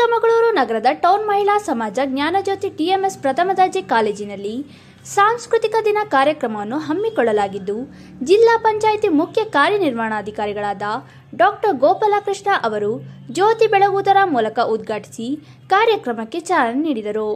ಚಿಕ್ಕಮಗಳೂರು ನಗರದ ಟೌನ್ ಮಹಿಳಾ ಸಮಾಜ ಜ್ಞಾನಜ್ಯೋತಿ ಟಿಎಂಎಸ್ ಪ್ರಥಮ ದರ್ಜೆ ಕಾಲೇಜಿನಲ್ಲಿ ಸಾಂಸ್ಕೃತಿಕ ದಿನ ಕಾರ್ಯಕ್ರಮವನ್ನು ಹಮ್ಮಿಕೊಳ್ಳಲಾಗಿದ್ದು, ಜಿಲ್ಲಾ ಪಂಚಾಯಿತಿ ಮುಖ್ಯ ಕಾರ್ಯನಿರ್ವಹಣಾಧಿಕಾರಿಗಳಾದ ಡಾಕ್ಟರ್ ಗೋಪಾಲಕೃಷ್ಣ ಅವರು ಜ್ಯೋತಿ ಬೆಳಗುವುದರ ಮೂಲಕ ಉದ್ಘಾಟಿಸಿ ಕಾರ್ಯಕ್ರಮಕ್ಕೆ ಚಾಲನೆ ನೀಡಿದರು.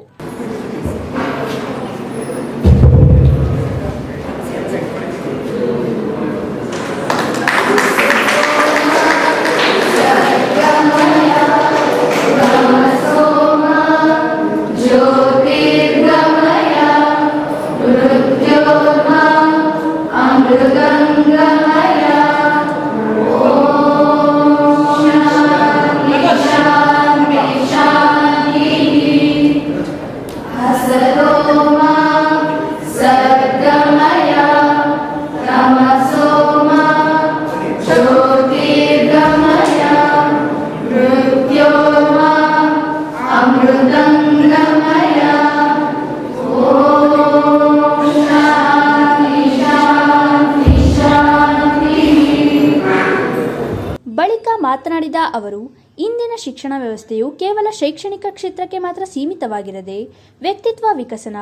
ಮಾತನಾಡಿದ ಅವರು, ಇಂದಿನ ಶಿಕ್ಷಣ ವ್ಯವಸ್ಥೆಯು ಕೇವಲ ಶೈಕ್ಷಣಿಕ ಕ್ಷೇತ್ರಕ್ಕೆ ಮಾತ್ರ ಸೀಮಿತವಾಗಿರದೆ, ವ್ಯಕ್ತಿತ್ವ ವಿಕಸನ,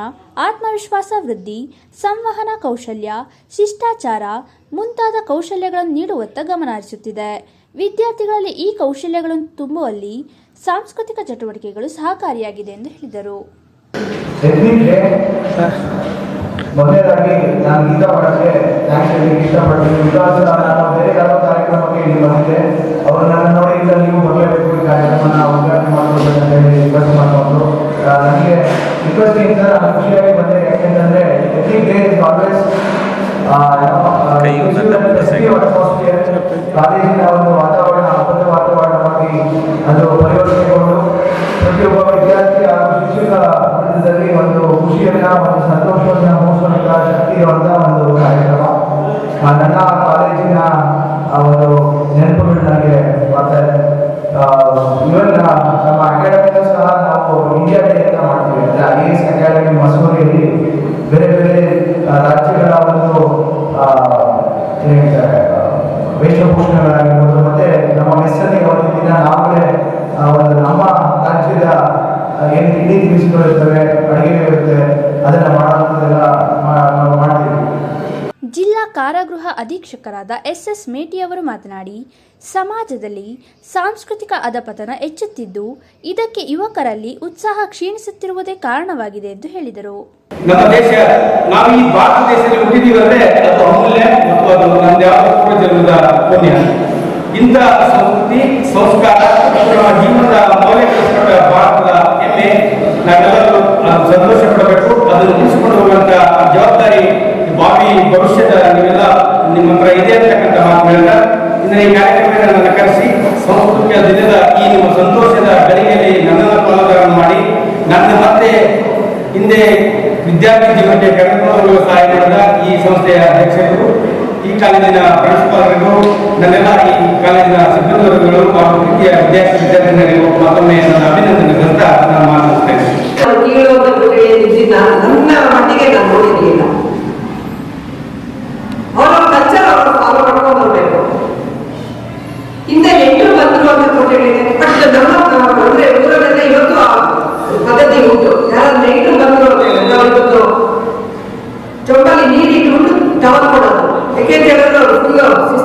ಆತ್ಮವಿಶ್ವಾಸ ವೃದ್ಧಿ, ಸಂವಹನ ಕೌಶಲ್ಯ, ಶಿಷ್ಟಾಚಾರ ಮುಂತಾದ ಕೌಶಲ್ಯಗಳನ್ನು ನೀಡುವತ್ತ ಗಮನ ಹರಿಸುತ್ತಿದೆ. ವಿದ್ಯಾರ್ಥಿಗಳಲ್ಲಿ ಈ ಕೌಶಲ್ಯಗಳನ್ನು ತುಂಬುವಲ್ಲಿ ಸಾಂಸ್ಕೃತಿಕ ಚಟುವಟಿಕೆಗಳು ಸಹಕಾರಿಯಾಗಿದೆ ಎಂದು ಹೇಳಿದರು. ಮೊದಲನೇದಾಗಿ ನಾನು ಗೀತಾ ಮಾಡೋಕ್ಕೆ ಥ್ಯಾಂಕ್ಸ್ ಹೇಳಲಿಕ್ಕೆ ಇಷ್ಟಪಡ್ತೀನಿ. ಬಿಕಾಸ್ ನಾನು ಬೇರೆ ಕಾರ್ಯಕ್ರಮಕ್ಕೆ ಇಲ್ಲಿ ಬಂದಿದ್ದೆ ಅವರು ನನ್ನ ನೋಡಿ ಇಲ್ಲ ನೀವು ಬರಲೇಬೇಕು ಈ ಕಾರ್ಯಕ್ರಮನ ಉದ್ಘಾಟನೆ ಹೇಳಿ ರಿಕ್ವೆಸ್ಟ್ ಮಾಡಿಕೊಂಡು ನನಗೆ ರಿಕ್ವೆಸ್ಟ್ ಇಂದ ನಾನು ಖುಷಿಯಾಗಿ ಬಂದೆ. ಯಾಕೆಂತಂದ್ರೆ ಎವ್ರಿ ಡೇ ಇಸ್ ಆಲ್ವೇಸ್ ಕಾಲೇಜಿನ ಒಂದು ವಾತಾವರಣ ಹಬ್ಬದ ವಾತಾವರಣವಾಗಿ ಅದು ಪರಿವರ್ತನೆಗೊಂಡು ವೃಂದದಲ್ಲಿ ಒಂದು ಖುಷಿಯನ್ನ, ಒಂದು ಸಂತೋಷವನ್ನ ಮೂಡಿಸುವಂತ ಶಕ್ತಿ ಇರುವಂತ ಒಂದು ಕಾರ್ಯಕ್ರಮ. ನನ್ನ ಕಾಲೇಜಿನ ಒಂದು ನೆನಪುಗಳು ನನಗೆ ಬರ್ತಾ ಇದೆ ನಮ್ಮ ಅಕಾಡೆಮಿ ಸಹ ನಾವು ಇಂಡಿಯಾ ಡೇ ಅಂತ ಮಾಡ್ತೀವಿ. ಅಂದ್ರೆ ಐ ಎಸ್ ಅಕಾಡೆಮಿ ಮಸೂರಿಯಲ್ಲಿ ಅಧೀಕ್ಷಕರಾದ ಎಸ್ ಎಸ್ ಮೇಟಿ ಅವರು ಮಾತನಾಡಿ, ಸಮಾಜದಲ್ಲಿ ಸಾಂಸ್ಕೃತಿಕ ಅಧಪತನ ಹೆಚ್ಚುತ್ತಿದ್ದು, ಇದಕ್ಕೆ ಯುವಕರಲ್ಲಿ ಉತ್ಸಾಹ ಕ್ಷೀಣಿಸುತ್ತಿರುವುದೇ ಕಾರಣವಾಗಿದೆ ಎಂದು ಹೇಳಿದರು. ನಮ್ಮ ದೇಶ, ನಾವು ಈ ಭಾರತ ದೇಶದಲ್ಲಿ ಹುಟ್ಟಿದೀವಂದ್ರೆ ಅದು ಅಮೂಲ್ಯ ಮತ್ತು ಅದು ನಮ್ದು ಪೂರ್ವಜನ್ಮದ ಪುಣ್ಯ. ಇಂಥ ಸಂಸ್ಕೃತಿ, ಸಂಸ್ಕಾರ ಜೀವನದ ಮೌಲ್ಯಗಳ ಭಾರತದ ಹೆಮ್ಮೆ ನಾವೆಲ್ಲರೂ ಸಂತೋಷ ಪಡಬೇಕು, ಅದನ್ನು ಉಳಿಸಿಕೊಂಡು ಹೋಗುವಂತ ಜವಾಬ್ದಾರಿ ಈ ಕಾರ್ಯಕ್ರಮಗಳನ್ನು ಕರೆಸಿ ಸಂಸ್ಕೃತಿಯ ದಿನದ ಈ ನಿಮ್ಮ ಸಂತೋಷದ ಗಳಿಗೆಯಲ್ಲಿ ನನ್ನನ್ನು ಪಾಲುದಾರನ್ನು ಮಾಡಿ, ನನ್ನ ಮತ್ತೆ ಹಿಂದೆ ವಿದ್ಯಾರ್ಥಿ ಜೀವನಕ್ಕೆ ಕರೆದುಕೊಂಡು ಸಹಾಯ ಮಾಡಿದ ಈ ಸಂಸ್ಥೆಯ ಅಧ್ಯಕ್ಷರು ಈ ಕಾಲೇಜಿನ ಪ್ರಾಂಶುಪಾಲರಿಗೂ ನನ್ನೆಲ್ಲ ಈ ಕಾಲೇಜಿನ ಸಿಬ್ಬಂದಿಗಳು ಹಾಗೂ ವಿದ್ಯಾರ್ಥಿ ವಿದ್ಯಾರ್ಥಿನಿಯರಿಗೂ ಮತ್ತೊಮ್ಮೆ ನನ್ನ ಅಭಿನಂದನೆ ಸಲ್ಲಿಸ್ತಾ ನಾನು ಮಾತನಾಡ್ತೇನೆ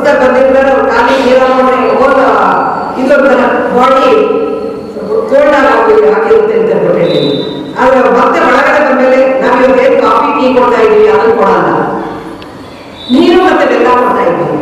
ಸಿಸ್ಟರ್ ಬಂದಿರ್ತಾರೆ ಖಾಲಿ ನೀರು ಓದ ಇದೊಂಥರ ಬಾಡಿ ಕೋಲ್ಡ್ ಆಗಿ ಆಗಿರುತ್ತೆ ಅಂತ ಕೊಟ್ಟಿದ್ದೀವಿ ಆದ್ರೆ ಮತ್ತೆ ಒಳಗಡೆ ಬಂದ್ಮೇಲೆ ನಾವು ಇವಾಗ ಏನು ಕಾಫಿ, ಟೀ ಕೊಡ್ತಾ ಇದ್ದೀವಿ, ಅದನ್ನು ಕೊಡಲ್ಲ. ನೀರು ಮತ್ತೆ ಬೆಲ್ಲ ಕೊಡ್ತಾ ಇದ್ದೀವಿ.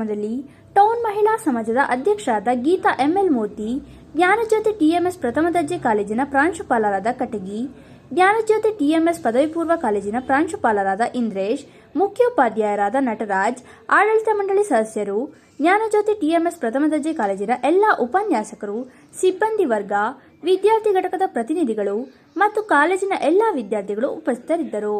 ಕಾರ್ಯಕ್ರಮದಲ್ಲಿ ಟೌನ್ ಮಹಿಳಾ ಸಮಾಜದ ಅಧ್ಯಕ್ಷರಾದ ಗೀತಾ ಎಂಎಲ್ ಮೂರ್ತಿ, ಜ್ಞಾನಜ್ಯೋತಿ ಟಿಎಂಎಸ್ ಪ್ರಥಮ ದರ್ಜೆ ಕಾಲೇಜಿನ ಪ್ರಾಂಶುಪಾಲರಾದ ಕಟಗಿ, ಜ್ಞಾನಜ್ಯೋತಿ ಟಿಎಂಎಸ್ ಪದವಿ ಪೂರ್ವ ಕಾಲೇಜಿನ ಪ್ರಾಂಶುಪಾಲರಾದ ಇಂದ್ರೇಶ್, ಮುಖ್ಯೋಪಾಧ್ಯಾಯರಾದ ನಟರಾಜ್, ಆಡಳಿತ ಮಂಡಳಿ ಸದಸ್ಯರು, ಜ್ಞಾನಜ್ಯೋತಿ ಟಿಎಂಎಸ್ ಪ್ರಥಮ ದರ್ಜೆ ಕಾಲೇಜಿನ ಎಲ್ಲ ಉಪನ್ಯಾಸಕರು, ಸಿಬ್ಬಂದಿ ವರ್ಗ, ವಿದ್ಯಾರ್ಥಿ ಘಟಕದ ಪ್ರತಿನಿಧಿಗಳು ಮತ್ತು ಕಾಲೇಜಿನ ಎಲ್ಲ ವಿದ್ಯಾರ್ಥಿಗಳು ಉಪಸ್ಥಿತರಿದ್ದರು.